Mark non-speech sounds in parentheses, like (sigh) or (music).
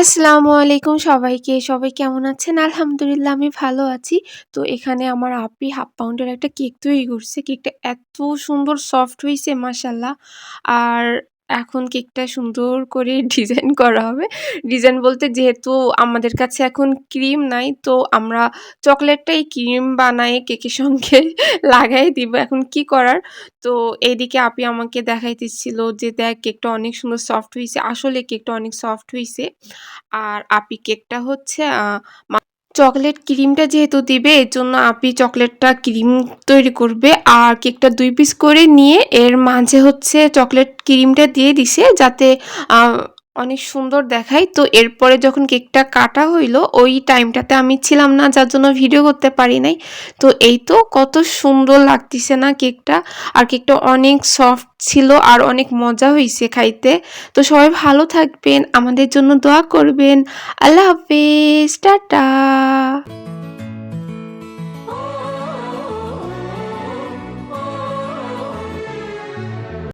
আসসালামু আলাইকুম সবাইকে। সবাই কেমন আছেন? আলহামদুলিল্লাহ, আমি ভালো আছি। তো এখানে আমার আপি হাফ পাউন্ডের একটা কেক তৈরি করছে। কেকটা এত সুন্দর, সফট হয়েছে মাসাল্লাহ আর এখন কেকটা সুন্দর করে (laughs) ডিজাইন করা হবে। ডিজাইন বলতে যেহেতু আমাদের কাছে এখন ক্রিম নাই তো আমরা চকলেটটাই ক্রিম বানাই কেকের সঙ্গে (laughs) লাগাই দিব। এখন কি করার? তো এইদিকে আপি আমাকে দেখাইতেছিল যে, "দেখ কেকটা অনেক সুন্দর সফট হয়েছে আসলে কেকটা অনেক সফট হয়েছে আর আপি কেকটা হচ্ছে চকোলেট ক্রিমটা যেহেতু দিবে, এর জন্য আপি চকলেটটা ক্রিম তৈরি করবে। আর কেকটা দুই পিস করে নিয়ে এর মাঝে হচ্ছে চকলেট ক্রিমটা দিয়ে দিছে, যাতে অনেক সুন্দর দেখায়। তো এরপরে যখন কেকটা কাটা হইল ওই টাইমটাতে আমি ছিলাম না যার জন্য ভিডিও করতে পারি নাই। তো এই তো কত সুন্দর লাগতেছে না কেকটা। আর কেকটা অনেক সফট ছিল আর অনেক মজা হয়েছে খাইতে। তো সবাই ভালো থাকবেন, আমাদের জন্য দোয়া করবেন। আল্লাহ হাফেজ, টাটা।